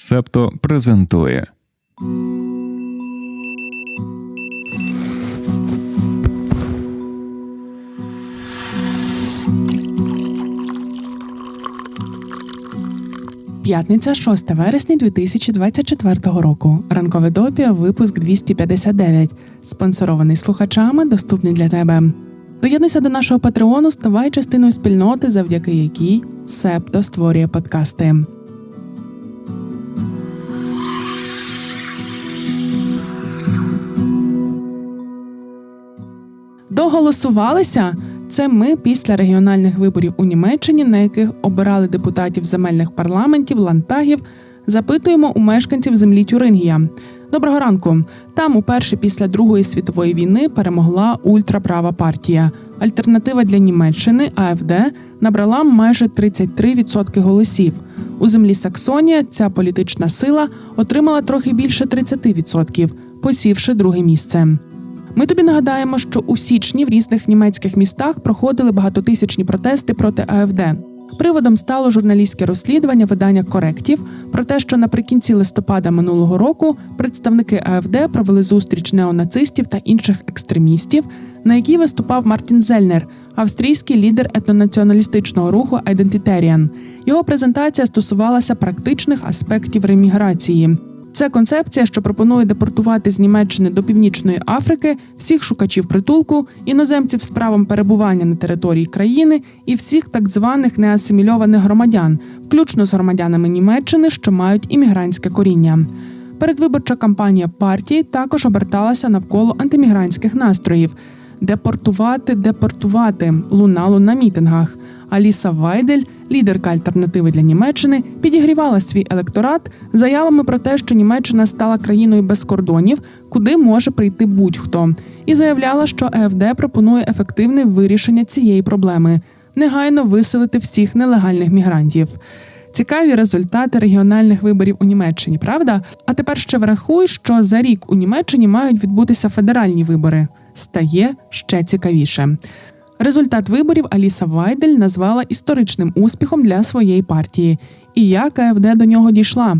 Септо презентує. П'ятниця, 6 вересня 2024 року. Ранкове допіо, випуск 259. Спонсорований слухачами, доступний для тебе. Доєднуйся до нашого патреону, ставай частиною спільноти, завдяки якій Септо створює подкасти. Доголосувалися. Це ми після регіональних виборів у Німеччині, на яких обирали депутатів земельних парламентів, лантагів. Запитуємо у мешканців землі Тюрингія. Доброго ранку. Там, уперше після Другої світової війни, перемогла ультраправа партія. Альтернатива для Німеччини АФД набрала майже 33% голосів. У землі Саксонія ця політична сила отримала трохи більше 30%, посівши друге місце. Ми тобі нагадаємо, що у січні в різних німецьких містах проходили багатотисячні протести проти АФД. Приводом стало журналістське розслідування видання коректів про те, що наприкінці листопада минулого року представники АФД провели зустріч неонацистів та інших екстремістів, на якій виступав Мартін Зельнер, австрійський лідер етнонаціоналістичного руху Айдентітеріан. Його презентація стосувалася практичних аспектів реміграції. Це концепція, що пропонує депортувати з Німеччини до Північної Африки всіх шукачів притулку, іноземців з правом перебування на території країни і всіх так званих неасимільованих громадян, включно з громадянами Німеччини, що мають іммігрантське коріння. Передвиборча кампанія партії також оберталася навколо антимігрантських настроїв. Депортувати, депортувати лунало на мітингах. Аліса Вайдель, лідерка альтернативи для Німеччини, підігрівала свій електорат заявами про те, що Німеччина стала країною без кордонів, куди може прийти будь-хто, і заявляла, що ЕФД пропонує ефективне вирішення цієї проблеми негайно виселити всіх нелегальних мігрантів. Цікаві результати регіональних виборів у Німеччині, правда? А тепер ще врахуй, що за рік у Німеччині мають відбутися федеральні вибори. Стає ще цікавіше. Результат виборів Аліса Вайдель назвала історичним успіхом для своєї партії. І як АФД до нього дійшла.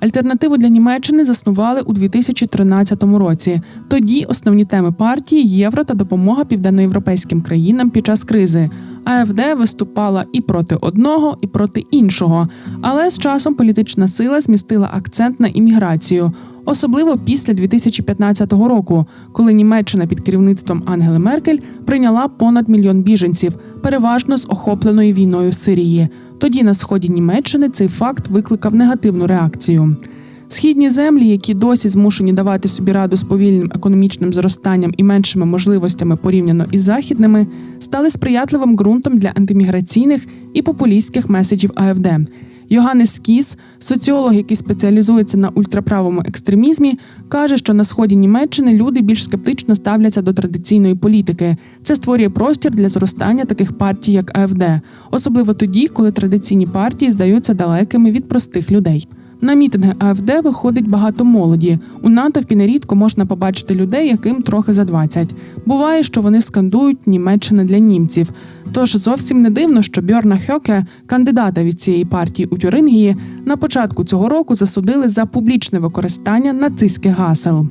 Альтернативу для Німеччини заснували у 2013 році. Тоді основні теми партії євро та допомога південноєвропейським країнам під час кризи. АФД виступала і проти одного, і проти іншого. Але з часом політична сила змістила акцент на імміграцію. Особливо після 2015 року, коли Німеччина під керівництвом Ангели Меркель прийняла понад мільйон біженців, переважно з охопленої війною Сирії. Тоді на сході Німеччини цей факт викликав негативну реакцію. Східні землі, які досі змушені давати собі раду з повільним економічним зростанням і меншими можливостями порівняно із західними, стали сприятливим ґрунтом для антиміграційних і популістських меседжів АФД. Йоганнес Кіс, соціолог, який спеціалізується на ультраправому екстремізмі, каже, що на сході Німеччини люди більш скептично ставляться до традиційної політики. Це створює простір для зростання таких партій, як АФД, особливо тоді, коли традиційні партії здаються далекими від простих людей. На мітинги АФД виходить багато молоді. У натовпі нерідко можна побачити людей, яким трохи за 20. Буває, що вони скандують Німеччина для німців. Тож зовсім не дивно, що Бьорна Хьоке, кандидата від цієї партії у Тюрингії, на початку цього року засудили за публічне використання нацистських гасел.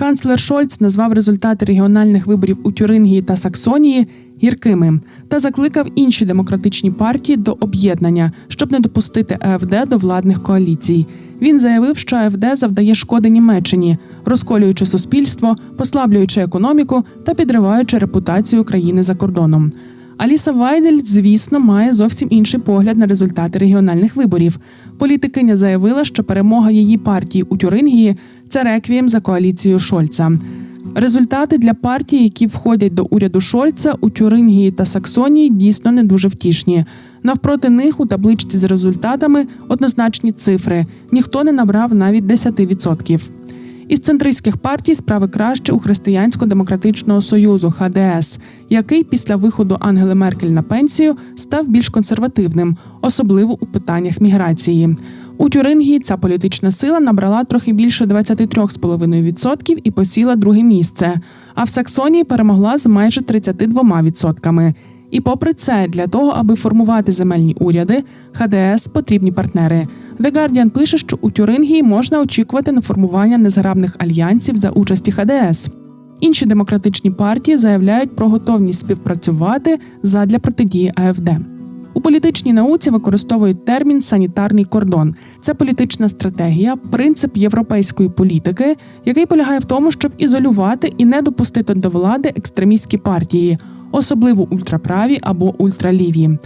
Канцлер Шольц назвав результати регіональних виборів у Тюрингії та Саксонії гіркими та закликав інші демократичні партії до об'єднання, щоб не допустити АФД до владних коаліцій. Він заявив, що АФД завдає шкоди Німеччині, розколюючи суспільство, послаблюючи економіку та підриваючи репутацію країни за кордоном. Аліса Вайдель, звісно, має зовсім інший погляд на результати регіональних виборів. Політикиня заявила, що перемога її партії у Тюрингії це реквієм за коаліцією Шольца. Результати для партій, які входять до уряду Шольца у Тюрингії та Саксонії, дійсно не дуже втішні. Навпроти них у табличці з результатами однозначні цифри. Ніхто не набрав навіть 10%. Із центристських партій справи краще у Християнсько-демократичного союзу ХДС, який після виходу Ангели Меркель на пенсію став більш консервативним, особливо у питаннях міграції. У Тюрингії ця політична сила набрала трохи більше 23,5% і посіла друге місце. А в Саксонії перемогла з майже 32%. І попри це, для того, аби формувати земельні уряди, ХДС потрібні партнери. The Guardian пише, що у Тюрингії можна очікувати на формування незграбних альянсів за участі ХДС. Інші демократичні партії заявляють про готовність співпрацювати задля протидії АФД. Політичній науці використовують термін санітарний кордон. Це політична стратегія, принцип європейської політики, який полягає в тому, щоб ізолювати і не допустити до влади екстремістські партії, особливо ультраправі або ультраліві.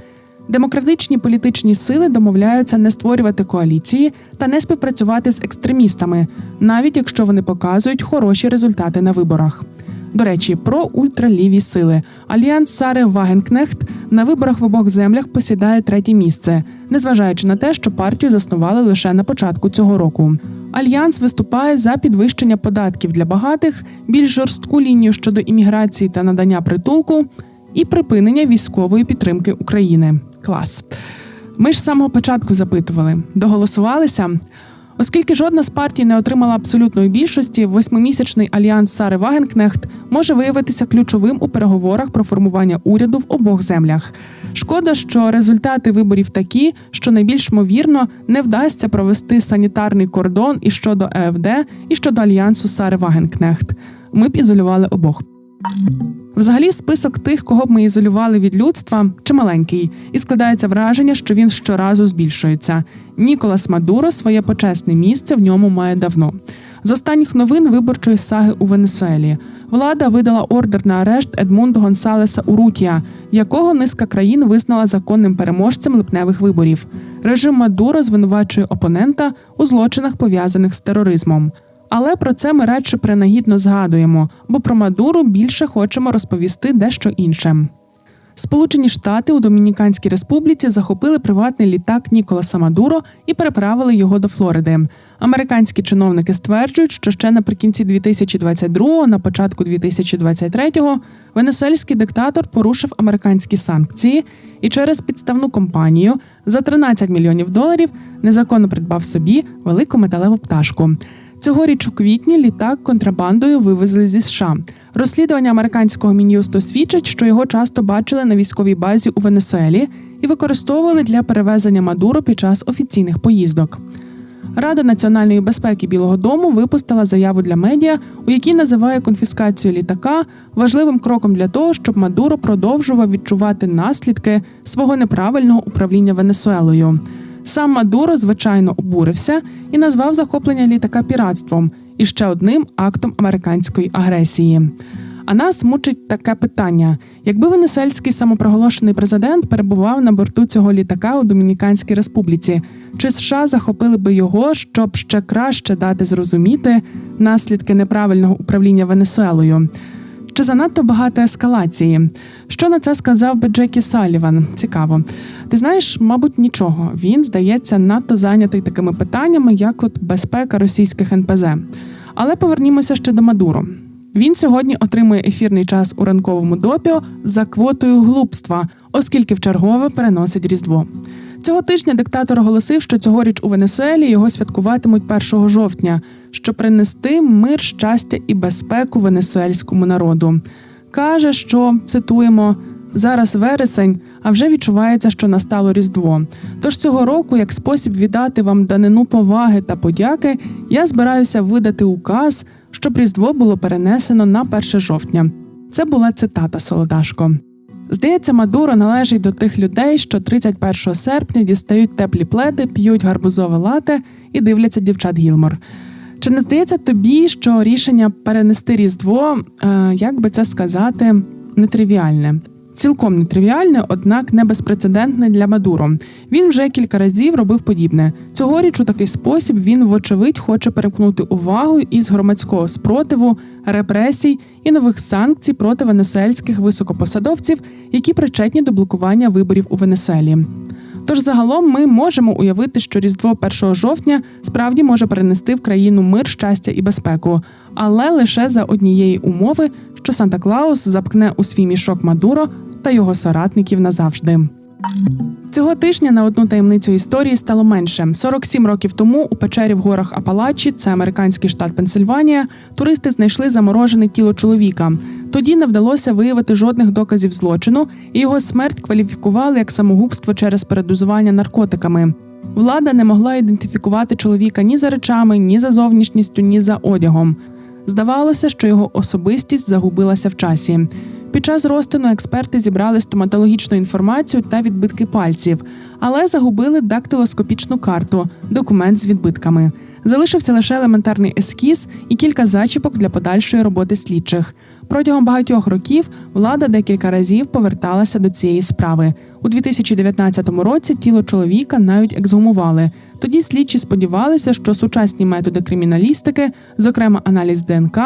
Демократичні політичні сили домовляються не створювати коаліції та не співпрацювати з екстремістами, навіть якщо вони показують хороші результати на виборах. До речі, про ультраліві сили. Альянс Сари Вагенкнехт на виборах в обох землях посідає третє місце, незважаючи на те, що партію заснували лише на початку цього року. Альянс виступає за підвищення податків для багатих, більш жорстку лінію щодо імміграції та надання притулку і припинення військової підтримки України. Клас. Ми ж з самого початку запитували, доголосувалися. Оскільки жодна з партій не отримала абсолютної більшості, восьмимісячний альянс Сари Вагенкнехт може виявитися ключовим у переговорах про формування уряду в обох землях. Шкода, що результати виборів такі, що найбільш ймовірно не вдасться провести санітарний кордон і щодо ЕФД, і щодо альянсу Сари Вагенкнехт. Ми б ізолювали обох. Взагалі, список тих, кого б ми ізолювали від людства, чималенький, і складається враження, що він щоразу збільшується. Ніколас Мадуро своє почесне місце в ньому має давно. З останніх новин виборчої саги у Венесуелі влада видала ордер на арешт Едмундо Гонсалеса Урутія, якого низка країн визнала законним переможцем липневих виборів. Режим Мадуро звинувачує опонента у злочинах пов'язаних з тероризмом. Але про це ми радше принагідно згадуємо, бо про Мадуру більше хочемо розповісти дещо інше. Сполучені Штати у Домініканській Республіці захопили приватний літак Ніколаса Мадуро і переправили його до Флориди. Американські чиновники стверджують, що ще наприкінці 2022, на початку 2023-го венесуельський диктатор порушив американські санкції і через підставну компанію за 13 мільйонів доларів незаконно придбав собі велику металеву пташку. Цьогоріч у квітні літак контрабандою вивезли зі США. Розслідування американського мін'юсту свідчить, що його часто бачили на військовій базі у Венесуелі і використовували для перевезення Мадуро під час офіційних поїздок. Рада національної безпеки Білого Дому випустила заяву для медіа, у якій називає конфіскацію літака важливим кроком для того, щоб Мадуро продовжував відчувати наслідки свого неправильного управління Венесуелою. Сам Мадуро, звичайно, обурився і назвав захоплення літака піратством і ще одним актом американської агресії. А нас мучить таке питання: якби венесуельський самопроголошений президент перебував на борту цього літака у Домініканській Республіці, чи США захопили би його, щоб ще краще дати зрозуміти наслідки неправильного управління Венесуелою? Чи занадто багато ескалації? Що на це сказав би Джекі Саліван? Цікаво. Ти знаєш, мабуть, нічого. Він здається надто зайнятий такими питаннями, як от безпека російських НПЗ. Але повернімося ще до Мадуро. Він сьогодні отримує ефірний час у ранковому допіо за квотою глупства, оскільки в чергове переносить різдво. Цього тижня диктатор оголосив, що цьогоріч у Венесуелі його святкуватимуть 1 жовтня, щоб принести мир, щастя і безпеку венесуельському народу. Каже, що цитуємо. Зараз вересень, а вже відчувається, що настало Різдво. Тож цього року, як спосіб віддати вам данину поваги та подяки, я збираюся видати указ, щоб Різдво було перенесено на 1 жовтня. Це була цитата Солодашко. Здається, Мадуро належить до тих людей, що 31 серпня дістають теплі пледи, п'ють гарбузове лате і дивляться дівчат Гілмор. Чи не здається тобі, що рішення перенести Різдво, е, як би це сказати, нетривіальне? Цілком нетривіальне, однак не безпрецедентне для Мадуро. Він вже кілька разів робив подібне. Цьогоріч у такий спосіб він, вочевидь, хоче перемкнути увагу із громадського спротиву, репресій і нових санкцій проти венесуельських високопосадовців, які причетні до блокування виборів у Венесуелі. Тож загалом ми можемо уявити, що Різдво 1 жовтня справді може перенести в країну мир, щастя і безпеку, але лише за однієї умови, що Санта Клаус запкне у свій мішок Мадуро та його соратників назавжди. Цього тижня на одну таємницю історії стало менше. 47 років тому у печері в горах Апалачі, це американський штат Пенсильванія, туристи знайшли заморожене тіло чоловіка. Тоді не вдалося виявити жодних доказів злочину, і його смерть кваліфікували як самогубство через передозування наркотиками. Влада не могла ідентифікувати чоловіка ні за речами, ні за зовнішністю, ні за одягом. Здавалося, що його особистість загубилася в часі. Під час розтину експерти зібрали стоматологічну інформацію та відбитки пальців, але загубили дактилоскопічну карту, документ з відбитками. Залишився лише елементарний ескіз і кілька зачіпок для подальшої роботи слідчих. Протягом багатьох років влада декілька разів поверталася до цієї справи. У 2019 році тіло чоловіка навіть ексгумували. Тоді слідчі сподівалися, що сучасні методи криміналістики, зокрема аналіз ДНК,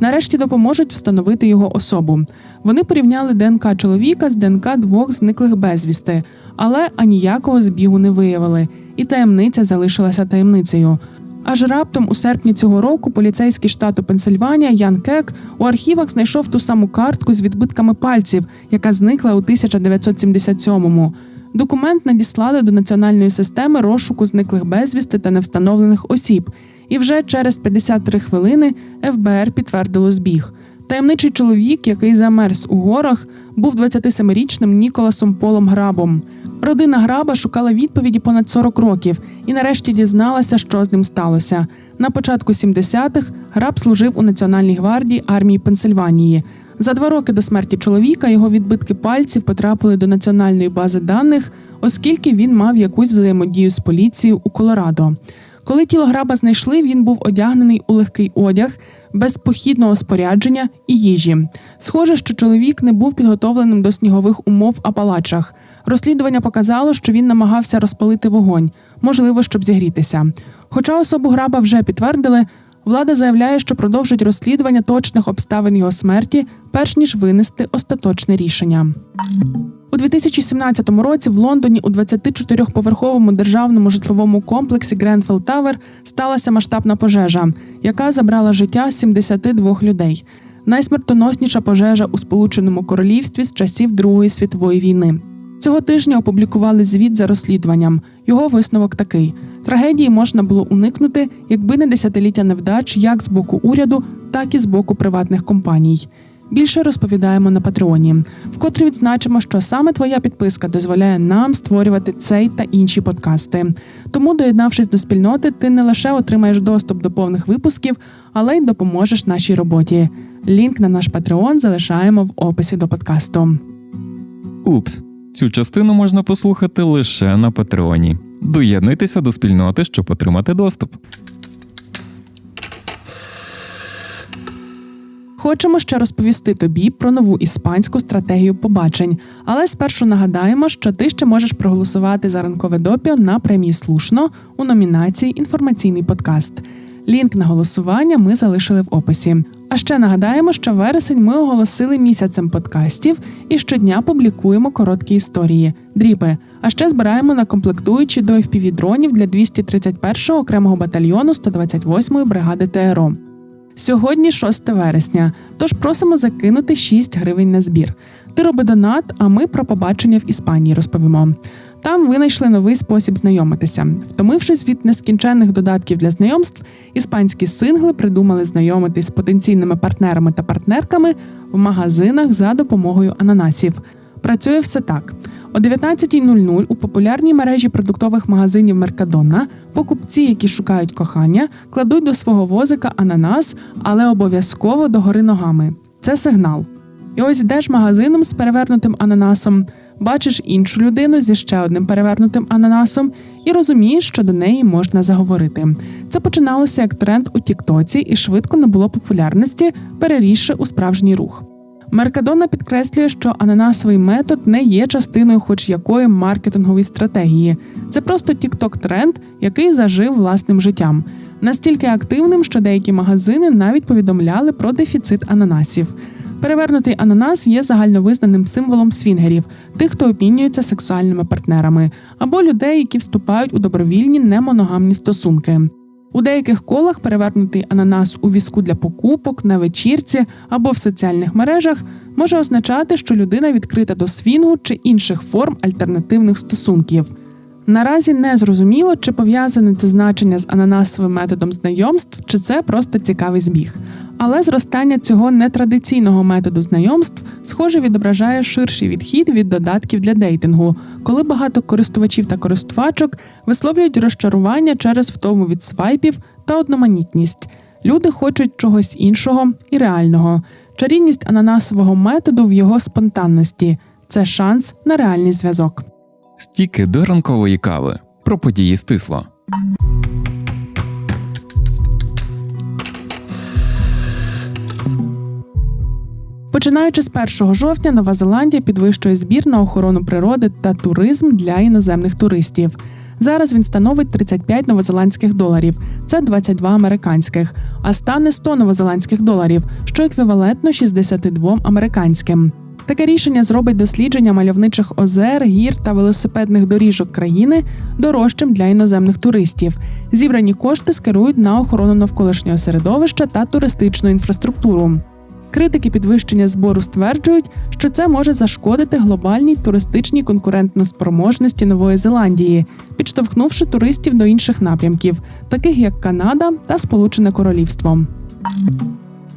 нарешті допоможуть встановити його особу. Вони порівняли ДНК чоловіка з ДНК двох зниклих безвісти, але аніякого збігу не виявили, і таємниця залишилася таємницею. Аж раптом у серпні цього року поліцейський штату Пенсильванія Ян Кек у архівах знайшов ту саму картку з відбитками пальців, яка зникла у 1977-му. Документ надіслали до національної системи розшуку зниклих безвісти та невстановлених осіб. І вже через 53 хвилини ФБР підтвердило збіг. Таємничий чоловік, який замерз у горах, був 27-річним Ніколасом Полом Грабом. Родина граба шукала відповіді понад 40 років і нарешті дізналася, що з ним сталося. На початку 70-х граб служив у Національній гвардії армії Пенсильванії. За два роки до смерті чоловіка його відбитки пальців потрапили до національної бази даних, оскільки він мав якусь взаємодію з поліцією у Колорадо. Коли тіло граба знайшли, він був одягнений у легкий одяг, без похідного спорядження і їжі. Схоже, що чоловік не був підготовленим до снігових умов в Апалачах. Розслідування показало, що він намагався розпалити вогонь, можливо, щоб зігрітися. Хоча особу граба вже підтвердили, влада заявляє, що продовжить розслідування точних обставин його смерті, перш ніж винести остаточне рішення. У 2017 році в Лондоні у 24-поверховому державному житловому комплексі Гренфелл Тавер сталася масштабна пожежа, яка забрала життя 72 людей. Найсмертоносніша пожежа у Сполученому Королівстві з часів Другої світової війни. Цього тижня опублікували звіт за розслідуванням. Його висновок такий: трагедії можна було уникнути, якби не десятиліття невдач як з боку уряду, так і з боку приватних компаній. Більше розповідаємо на Патреоні. Вкотре відзначимо, що саме твоя підписка дозволяє нам створювати цей та інші подкасти. Тому, доєднавшись до спільноти, ти не лише отримаєш доступ до повних випусків, але й допоможеш нашій роботі. Лінк на наш Патреон залишаємо в описі до подкасту. Упс, цю частину можна послухати лише на Патреоні. Доєднуйтеся до спільноти, щоб отримати доступ. Хочемо ще розповісти тобі про нову іспанську стратегію побачень, але спершу нагадаємо, що ти ще можеш проголосувати за ранкове допіо на премії слушно у номінації Інформаційний подкаст. Лінк на голосування ми залишили в описі. А ще нагадаємо, що вересень ми оголосили місяцем подкастів і щодня публікуємо короткі історії, дріпи. А ще збираємо на комплектуючі до fpv дронів для 231-го окремого батальйону 128-ї бригади ТРО. Сьогодні 6 вересня, тож просимо закинути 6 гривень на збір. Ти роби донат, а ми про побачення в Іспанії розповімо. Там винайшли новий спосіб знайомитися. Втомившись від нескінченних додатків для знайомств, іспанські сингли придумали знайомитись з потенційними партнерами та партнерками в магазинах за допомогою ананасів. Працює все так. О 19.00 у популярній мережі продуктових магазинів Меркадона покупці, які шукають кохання, кладуть до свого возика ананас, але обов'язково догори ногами. Це сигнал. І ось йдеш магазином з перевернутим ананасом, бачиш іншу людину зі ще одним перевернутим ананасом і розумієш, що до неї можна заговорити. Це починалося як тренд у Тіктоці і швидко набуло популярності, перерісши у справжній рух. Меркадона підкреслює, що ананасовий метод не є частиною хоч якої маркетингової стратегії. Це просто тікток тренд, який зажив власним життям. Настільки активним, що деякі магазини навіть повідомляли про дефіцит ананасів. Перевернутий ананас є загальновизнаним символом свінгерів, тих, хто обмінюється сексуальними партнерами, або людей, які вступають у добровільні немоногамні стосунки. У деяких колах перевернутий ананас у візку для покупок на вечірці або в соціальних мережах може означати, що людина відкрита до свінгу чи інших форм альтернативних стосунків. Наразі не зрозуміло, чи пов'язане це значення з ананасовим методом знайомств, чи це просто цікавий збіг. Але зростання цього нетрадиційного методу знайомств, схоже, відображає ширший відхід від додатків для дейтингу, коли багато користувачів та користувачок висловлюють розчарування через втому від свайпів та одноманітність. Люди хочуть чогось іншого і реального. Чарівність ананасового методу в його спонтанності це шанс на реальний зв'язок. Стіки до ранкової кави. Про події стисло. Починаючи з 1 жовтня, Нова Зеландія підвищує збір на охорону природи та туризм для іноземних туристів. Зараз він становить 35 новозеландських доларів, це 22 американських, а стане 100 новозеландських доларів, що еквівалентно 62 американським. Таке рішення зробить дослідження мальовничих озер, гір та велосипедних доріжок країни дорожчим для іноземних туристів. Зібрані кошти скерують на охорону навколишнього середовища та туристичну інфраструктуру. Критики підвищення збору стверджують, що це може зашкодити глобальній туристичній конкурентноспроможності Нової Зеландії, підштовхнувши туристів до інших напрямків, таких як Канада та Сполучене Королівство.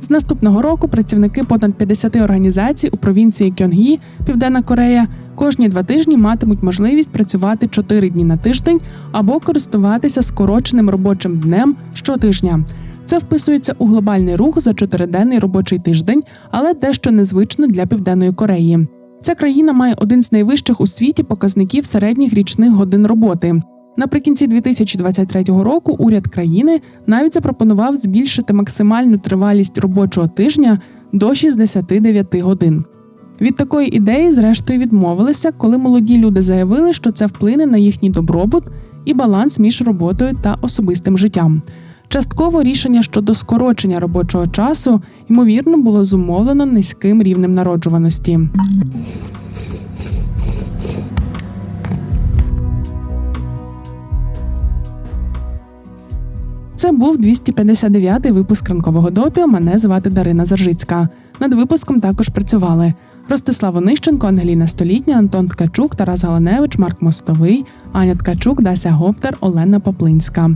З наступного року працівники понад 50 організацій у провінції Кьонгі, Південна Корея, кожні два тижні матимуть можливість працювати 4 дні на тиждень або користуватися скороченим робочим днем щотижня. Це вписується у глобальний рух за чотириденний робочий тиждень, але дещо незвично для Південної Кореї. Ця країна має один з найвищих у світі показників середніх річних годин роботи. Наприкінці 2023 року уряд країни навіть запропонував збільшити максимальну тривалість робочого тижня до 69 годин. Від такої ідеї, зрештою, відмовилися, коли молоді люди заявили, що це вплине на їхній добробут і баланс між роботою та особистим життям. Частково рішення щодо скорочення робочого часу ймовірно було зумовлено низьким рівнем народжуваності. Це був 259-й випуск ранкового допіо. Мене звати Дарина Заржицька. Над випуском також працювали Ростислав Онищенко, Ангеліна Столітня, Антон Ткачук, Тарас Галаневич, Марк Мостовий, Аня Ткачук, Дася Гоптер, Олена Поплинська.